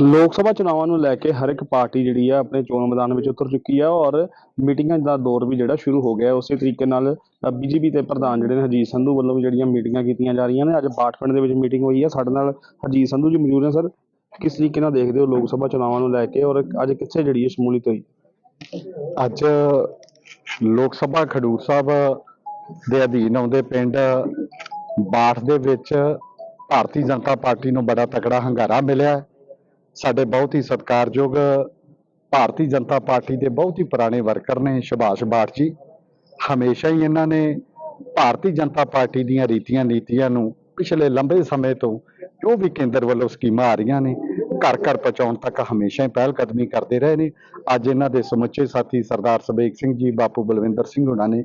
ਲੋਕ ਸਭਾ ਚੁਣਾਵਾਂ ਨੂੰ ਲੈ ਕੇ ਹਰ ਇੱਕ ਪਾਰਟੀ ਜਿਹੜੀ ਆ ਆਪਣੇ ਚੋਣ ਮੈਦਾਨ ਵਿੱਚ ਉਤਰ ਚੁੱਕੀ ਆ ਔਰ ਮੀਟਿੰਗਾਂ ਦਾ ਦੌਰ ਵੀ ਜਿਹੜਾ ਸ਼ੁਰੂ ਹੋ ਗਿਆ ਉਸੇ ਤਰੀਕੇ ਨਾਲ ਬੀਜੇਪੀ ਦੇ ਪ੍ਰਧਾਨ ਜਿਹੜੇ ਨੇ ਹਰਜੀਤ ਸੰਧੂ ਵੱਲੋਂ ਵੀ ਜਿਹੜੀਆਂ ਮੀਟਿੰਗਾਂ ਕੀਤੀਆਂ ਜਾ ਰਹੀਆਂ ਨੇ। ਅੱਜ ਬਾਠਪਿੰਡ ਦੇ ਵਿੱਚ ਮੀਟਿੰਗ ਹੋਈ ਹੈ ਸਾਡੇ ਨਾਲ ਹਰਜੀਤ ਸੰਧੂ ਜੀ ਮੌਜੂਦ ਨੇ, ਸਰ। ਕਿਸ ਤਰੀਕੇ ਨਾਲ ਦੇਖਦੇ ਹੋ ਲੋਕ ਸਭਾ ਚੁਣਾਵਾਂ ਨੂੰ ਲੈ ਕੇ ਔਰ ਅੱਜ ਕਿੱਥੇ ਜਿਹੜੀ ਹੈ ਸ਼ਮੂਲੀਅਤ ਹੋਈ? ਅੱਜ ਲੋਕ ਸਭਾ ਖਡੂਰ ਸਾਹਿਬ ਦੇ ਅਧੀਨ ਆਉਂਦੇ ਪਿੰਡ ਬਾਠ ਦੇ ਵਿੱਚ ਭਾਰਤੀ ਜਨਤਾ ਪਾਰਟੀ ਨੂੰ ਬੜਾ ਤਕੜਾ ਹੰਗਾਰਾ ਮਿਲਿਆ ਸਾਡੇ ਬਹੁਤ ਹੀ ਸਤਿਕਾਰਯੋਗ ਭਾਰਤੀ ਜਨਤਾ ਪਾਰਟੀ ਦੇ ਬਹੁਤ ਹੀ ਪੁਰਾਣੇ ਵਰਕਰ ਨੇ ਸੁਭਾਸ਼ ਬਾਠ ਜੀ। ਹਮੇਸ਼ਾ ਹੀ ਇਹਨਾਂ ਨੇ ਭਾਰਤੀ ਜਨਤਾ ਪਾਰਟੀ ਦੀਆਂ ਰੀਤੀਆਂ ਨੀਤੀਆਂ ਨੂੰ ਪਿਛਲੇ ਲੰਬੇ ਸਮੇਂ ਤੋਂ ਜੋ ਵੀ ਕੇਂਦਰ ਵੱਲੋਂ ਸਕੀਮਾਂ ਆ ਰਹੀਆਂ ਨੇ, ਘਰ ਘਰ ਪਹੁੰਚਾਉਣ ਤੱਕ ਹਮੇਸ਼ਾ ਹੀ ਪਹਿਲ ਕਦਮੀ ਕਰਦੇ ਰਹੇ ਨੇ। ਅੱਜ ਇਹਨਾਂ ਦੇ ਸਮੁੱਚੇ ਸਾਥੀ ਸਰਦਾਰ ਸਬੇਕ ਸਿੰਘ ਜੀ, ਬਾਪੂ ਬਲਵਿੰਦਰ ਸਿੰਘ ਹੁਣਾਂ ਨੇ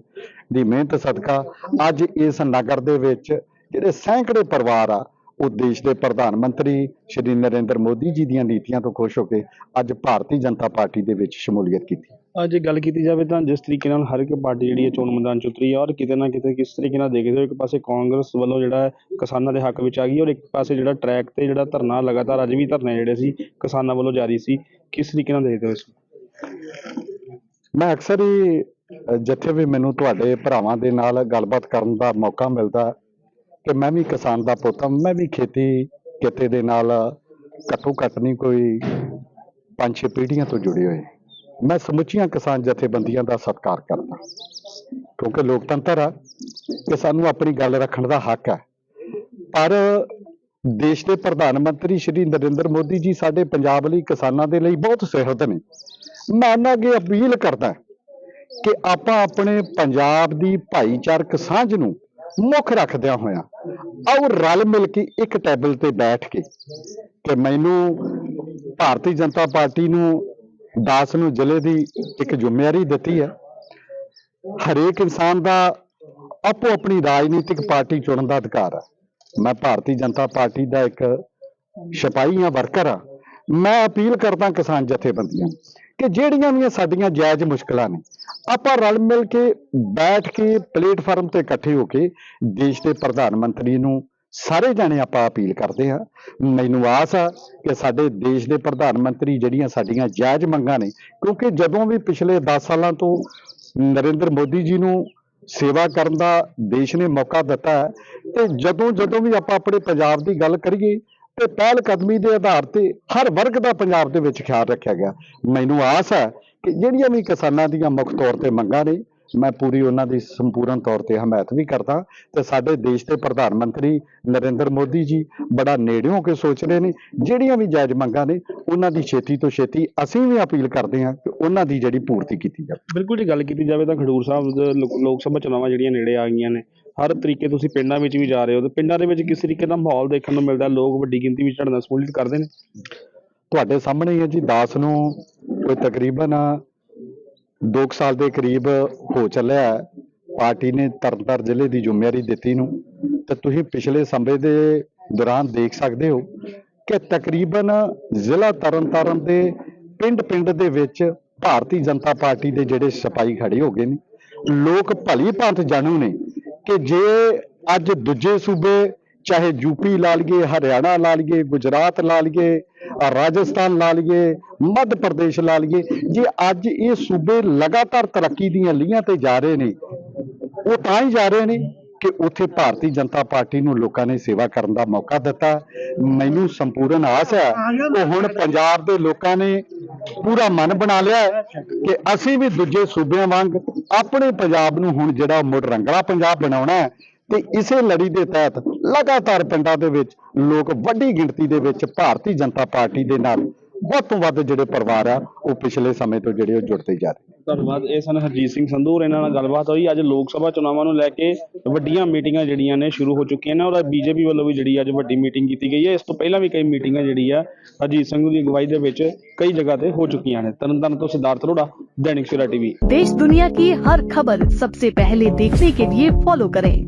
ਦੀ ਮਿਹਨਤ ਸਦਕਾ ਅੱਜ ਇਸ ਨਗਰ ਦੇ ਵਿੱਚ ਜਿਹੜੇ ਸੈਂਕੜੇ ਪਰਿਵਾਰ ਆ ਉਹ ਦੇਸ਼ ਦੇ ਪ੍ਰਧਾਨ ਮੰਤਰੀ ਸ਼੍ਰੀ ਨਰਿੰਦਰ ਮੋਦੀ ਜੀ ਦੀਆਂ ਨੀਤੀਆਂ ਤੋਂ ਖੁਸ਼ ਹੋ ਕੇ ਅੱਜ ਭਾਰਤੀ ਜਨਤਾ ਪਾਰਟੀ ਦੇ ਵਿੱਚ ਸ਼ਮੂਲੀਅਤ ਕੀਤੀ। ਅੱਜ ਗੱਲ ਕੀਤੀ ਜਾਵੇ ਤਾਂ ਜਿਸ ਤਰੀਕੇ ਨਾਲ ਹਰ ਇੱਕ ਪਾਰਟੀ ਜਿਹੜੀ ਹੈ ਚੋਣ ਮੈਦਾਨ 'ਚ ਉਤਰੀ ਹੈ ਔਰ ਕਿਤੇ ਨਾ ਕਿਤੇ ਕਿਸ ਤਰੀਕੇ ਨਾਲ ਦੇਖਦੇ ਹੋ ਇੱਕ ਪਾਸੇ ਕਾਂਗਰਸ ਵੱਲੋਂ ਜਿਹੜਾ ਕਿਸਾਨਾਂ ਦੇ ਹੱਕ ਵਿੱਚ ਆ ਗਈ ਔਰ ਇੱਕ ਪਾਸੇ ਜਿਹੜਾ ਟਰੈਕ ਤੇ ਜਿਹੜਾ ਧਰਨਾ ਲਗਾਤਾਰ ਅੱਜ ਵੀ ਧਰਨੇ ਜਿਹੜੇ ਸੀ ਕਿਸਾਨਾਂ ਵੱਲੋਂ ਜਾਰੀ ਸੀ ਕਿਸ ਤਰੀਕੇ ਨਾਲ ਦੇਖਦੇ ਹੋ ਇਸ ਮੈਂ ਅਕਸਰ ਹੀ ਜਿੱਥੇ ਵੀ ਮੈਨੂੰ ਤੁਹਾਡੇ ਭਰਾਵਾਂ ਦੇ ਨਾਲ ਗੱਲਬਾਤ ਕਰਨ ਦਾ ਮੌਕਾ ਮਿਲਦਾ ਕਿ ਮੈਂ ਵੀ ਕਿਸਾਨ ਦਾ ਪੁੱਤ ਹਾਂ, ਮੈਂ ਵੀ ਖੇਤੀ ਕਿੱਤੇ ਦੇ ਨਾਲ ਘੱਟੋ ਘੱਟ ਨਹੀਂ ਕੋਈ ਪੰਜ ਛੇ ਪੀੜ੍ਹੀਆਂ ਤੋਂ ਜੁੜੇ ਹੋਏ। ਮੈਂ ਸਮੁੱਚੀਆਂ ਕਿਸਾਨ ਜਥੇਬੰਦੀਆਂ ਦਾ ਸਤਿਕਾਰ ਕਰਦਾ ਕਿਉਂਕਿ ਲੋਕਤੰਤਰ ਆ ਕਿ ਸਾਨੂੰ ਆਪਣੀ ਗੱਲ ਰੱਖਣ ਦਾ ਹੱਕ ਹੈ। ਪਰ ਦੇਸ਼ ਦੇ ਪ੍ਰਧਾਨ ਮੰਤਰੀ ਸ਼੍ਰੀ ਨਰਿੰਦਰ ਮੋਦੀ ਜੀ ਸਾਡੇ ਪੰਜਾਬ ਲਈ ਕਿਸਾਨਾਂ ਦੇ ਲਈ ਬਹੁਤ ਸਿਹਤ ਨੇ। ਮੈਂ ਉਹਨਾਂ ਅੱਗੇ ਅਪੀਲ ਕਰਦਾ ਕਿ ਆਪਾਂ ਆਪਣੇ ਪੰਜਾਬ ਦੀ ਭਾਈਚਾਰਕ ਸਾਂਝ ਨੂੰ ਮੁੱਖ ਰੱਖਦਿਆਂ ਹੋਇਆਂ ਆਓ ਰਲ ਮਿਲ ਕੇ ਇੱਕ ਟੇਬਲ ਤੇ ਬੈਠ ਕੇ ਕਿ ਮੈਨੂੰ ਭਾਰਤੀ ਜਨਤਾ ਪਾਰਟੀ ਨੂੰ, ਦਾਸ ਨੂੰ, ਜ਼ਿਲ੍ਹੇ ਦੀ ਇੱਕ ਜ਼ਿੰਮੇਵਾਰੀ ਦਿੱਤੀ ਹੈ। ਹਰੇਕ ਇਨਸਾਨ ਦਾ ਆਪੋ ਆਪਣੀ ਰਾਜਨੀਤਿਕ ਪਾਰਟੀ ਚੁਣਨ ਦਾ ਅਧਿਕਾਰ ਹੈ। ਮੈਂ ਭਾਰਤੀ ਜਨਤਾ ਪਾਰਟੀ ਦਾ ਇੱਕ ਸਿਪਾਹੀ ਹਾਂ ਵਰਕਰ ਹਾਂ। ਮੈਂ ਅਪੀਲ ਕਰਦਾ ਕਿਸਾਨ ਜਥੇਬੰਦੀਆਂ ਕਿ ਜਿਹੜੀਆਂ ਵੀ ਸਾਡੀਆਂ ਜਾਇਜ਼ ਮੁਸ਼ਕਲਾਂ ਨੇ ਆਪਾਂ ਰਲ ਮਿਲ ਕੇ ਬੈਠ ਕੇ ਪਲੇਟਫਾਰਮ ਤੇ ਇਕੱਠੇ ਹੋ ਕੇ ਦੇਸ਼ ਦੇ ਪ੍ਰਧਾਨ ਮੰਤਰੀ ਨੂੰ ਸਾਰੇ ਜਾਣੇ ਆਪਾਂ ਅਪੀਲ ਕਰਦੇ ਹਾਂ। ਮੈਨੂੰ ਆਸ ਆ ਕਿ ਸਾਡੇ ਦੇਸ਼ ਦੇ ਪ੍ਰਧਾਨ ਮੰਤਰੀ ਜਿਹੜੀਆਂ ਸਾਡੀਆਂ ਜਾਇਜ਼ ਮੰਗਾਂ ਨੇ, ਕਿਉਂਕਿ ਜਦੋਂ ਵੀ ਪਿਛਲੇ 10 ਸਾਲਾਂ ਤੋਂ ਨਰਿੰਦਰ ਮੋਦੀ ਜੀ ਨੂੰ ਸੇਵਾ ਕਰਨ ਦਾ ਦੇਸ਼ ਨੇ ਮੌਕਾ ਦਿੱਤਾ ਹੈ, ਤੇ ਜਦੋਂ ਜਦੋਂ ਵੀ ਆਪਾਂ ਆਪਣੇ ਪੰਜਾਬ ਦੀ ਗੱਲ ਕਰੀਏ, ਤੇ ਪਹਿਲ ਕਦਮੀ ਦੇ ਆਧਾਰ ਤੇ ਹਰ ਵਰਗ ਦਾ ਪੰਜਾਬ ਦੇ ਵਿੱਚ ਖਿਆਲ ਰੱਖਿਆ ਗਿਆ। ਮੈਨੂੰ ਆਸ ਹੈ ਕਿ ਜਿਹੜੀਆਂ ਵੀ ਕਿਸਾਨਾਂ ਦੀਆਂ ਮੁੱਖ ਤੌਰ ਤੇ ਮੰਗਾਂ ਨੇ ਮੈਂ ਪੂਰੀ ਉਹਨਾਂ ਦੀ ਸੰਪੂਰਨ ਤੌਰ ਤੇ ਹਮਾਇਤ ਵੀ ਕਰਦਾ। ਤੇ ਸਾਡੇ ਦੇਸ਼ ਦੇ ਪ੍ਰਧਾਨ ਮੰਤਰੀ ਨਰਿੰਦਰ ਮੋਦੀ ਜੀ ਬੜਾ ਨੇੜਿਓਂ ਕੇ ਸੋਚ ਰਹੇ ਨੇ। ਜਿਹੜੀਆਂ ਵੀ ਜਾਇਜ਼ ਮੰਗਾਂ ਨੇ ਉਹਨਾਂ ਦੀ ਛੇਤੀ ਤੋਂ ਛੇਤੀ ਅਸੀਂ ਵੀ ਅਪੀਲ ਕਰਦੇ ਹਾਂ ਕਿ ਉਹਨਾਂ ਦੀ ਜਿਹੜੀ ਪੂਰਤੀ ਕੀਤੀ ਜਾਵੇ। ਬਿਲਕੁਲ ਜੀ ਗੱਲ ਕੀਤੀ ਜਾਵੇ ਤਾਂ ਖਡੂਰ ਸਾਹਿਬ ਦੇ ਲੋਕ ਸਭਾ ਚੁਣਾਵਾਂ ਜਿਹੜੀਆਂ ਨੇੜੇ ਆ ਗਈਆਂ ਨੇ ਹਰ ਤਰੀਕੇ ਤੁਸੀਂ ਪਿੰਡਾਂ ਵਿੱਚ ਵੀ ਜਾ ਰਹੇ ਹੋ ਤੇ ਪਿੰਡਾਂ ਦੇ ਵਿੱਚ ਕਿਸ ਤਰੀਕੇ ਦਾ ਮਾਹੌਲ ਦੇਖਣ ਨੂੰ ਮਿਲਦਾ ਲੋਕ ਵੱਡੀ ਗਿਣਤੀ ਵਿੱਚ ਝੜਨਾ ਸਮੂਲਿਤ ਕਰਦੇ ਨੇ? ਤੁਹਾਡੇ ਸਾਹਮਣੇ ਹੀ ਹੈ ਜੀ ਦਾਸ ਨੂੰ ਕੋਈ ਤਕਰੀਬਨ 2 ਸਾਲ ਦੇ ਕਰੀਬ ਹੋ ਚੱਲਿਆ ਪਾਰਟੀ ਨੇ ਤਰਨਤਾਰਨ ਜ਼ਿਲ੍ਹੇ ਦੀ ਜ਼ਿੰਮੇਵਾਰੀ ਦਿੱਤੀ ਨੂੰ। ਤੇ ਤੁਸੀਂ ਪਿਛਲੇ ਸਮੇਂ ਦੇ ਦੌਰਾਨ ਦੇਖ ਸਕਦੇ ਹੋ ਕਿ ਤਕਰੀਬਨ ਜ਼ਿਲ੍ਹਾ ਤਰਨਤਾਰਨ ਦੇ ਪਿੰਡ-ਪਿੰਡ ਦੇ ਵਿੱਚ ਭਾਰਤੀ ਜਨਤਾ ਪਾਰਟੀ ਦੇ ਜਿਹੜੇ ਸਿਪਾਹੀ ਖੜੇ ਹੋ ਗਏ ਨੇ, ਲੋਕ ਭਲੀ ਭਾਂਤ ਜਾਣੂ ਨੇ ਕਿ ਜੇ ਅੱਜ ਦੂਜੇ ਸੂਬੇ ਚਾਹੇ ਯੂਪੀ ਲਾ ਲਈਏ, ਹਰਿਆਣਾ ਲਾ ਲਈਏ, ਗੁਜਰਾਤ ਲਾ ਲਈਏ ਰਾਜਸਥਾਨ ਲਾ ਲਈਏ, ਮੱਧ ਪ੍ਰਦੇਸ਼ ਲਾ ਲਈਏ, ਜੇ ਅੱਜ ਇਹ ਸੂਬੇ ਲਗਾਤਾਰ ਤਰੱਕੀ ਦੀਆਂ ਲੀਹਾਂ ਤੇ ਜਾ ਰਹੇ ਨੇ, ਉਹ ਤਾਂ ਹੀ ਜਾ ਰਹੇ ਨੇ ਕਿ ਉੱਥੇ ਭਾਰਤੀ ਜਨਤਾ ਪਾਰਟੀ ਨੂੰ ਲੋਕਾਂ ਨੇ ਸੇਵਾ ਕਰਨ ਦਾ ਮੌਕਾ ਦਿੱਤਾ। ਮੈਨੂੰ ਸੰਪੂਰਨ ਆਸ ਹੈ ਉਹ ਹੁਣ ਪੰਜਾਬ ਦੇ ਲੋਕਾਂ ਨੇ ਪੂਰਾ ਮਨ ਬਣਾ ਲਿਆ ਕਿ ਅਸੀਂ ਵੀ ਦੂਜੇ ਸੂਬਿਆਂ ਵਾਂਗ ਆਪਣੇ ਪੰਜਾਬ ਨੂੰ ਹੁਣ ਜਿਹੜਾ ਮੁੜ ਰੰਗਲਾ ਪੰਜਾਬ ਬਣਾਉਣਾ ਹੈ ਤੇ ਇਸੇ ਲੜੀ ਦੇ ਤਹਿਤ ਲਗਾਤਾਰ ਪਿੰਡਾਂ ਦੇ ਵਿੱਚ ਲੋਕ ਵੱਡੀ ਗਿਣਤੀ ਦੇ ਵਿੱਚ ਭਾਰਤੀ ਜਨਤਾ ਪਾਰਟੀ ਦੇ ਨਾਲ ਵੱਧ ਤੋਂ ਵੱਧ ਜਿਹੜੇ ਪਰਿਵਾਰ ਆ ਉਹ ਪਿਛਲੇ ਸਮੇਂ ਤੋਂ ਜਿਹੜੇ ਉਹ ਜੁੜਦੇ ਜਾ ਰਹੇ ਧੰਨਵਾਦ ਇਹ ਸਨ ਹਰਜੀਤ ਸਿੰਘ ਸੰਧੂ ਔਰ ਇਹਨਾਂ ਨਾਲ ਗੱਲਬਾਤ ਹੋਈ ਅੱਜ ਲੋਕ ਸਭਾ ਚੁਣਾਵਾਂ ਨੂੰ ਲੈ ਕੇ ਵੱਡੀਆਂ ਮੀਟਿੰਗਾਂ ਜਿਹੜੀਆਂ ਨੇ ਸ਼ੁਰੂ ਹੋ ਚੁੱਕੀਆਂ ਨੇ ਔਰ ਬੀਜੇਪੀ ਵੱਲੋਂ ਵੀ ਜਿਹੜੀ ਅੱਜ ਵੱਡੀ ਮੀਟਿੰਗ ਕੀਤੀ ਗਈ ਹੈ ਇਸ ਤੋਂ ਪਹਿਲਾਂ ਵੀ ਕਈ ਮੀਟਿੰਗਾਂ ਜਿਹੜੀ ਆ ਹਰਜੀਤ ਸਿੰਘ ਦੀ ਅਗਵਾਈ ਦੇ ਵਿੱਚ ਕਈ ਜਗ੍ਹਾ ਤੇ ਹੋ ਚੁੱਕੀਆਂ ਨੇ ਤਰਨਤਾਰਨ ਤੋਂ ਸਿਧਾਰਥ ਅਰੋੜਾ ਦੈਨਿਕ ਸਵੇਰਾ ਟੀਵੀ देश दुनिया की हर खबर सबसे पहले देखने के लिए फॉलो करें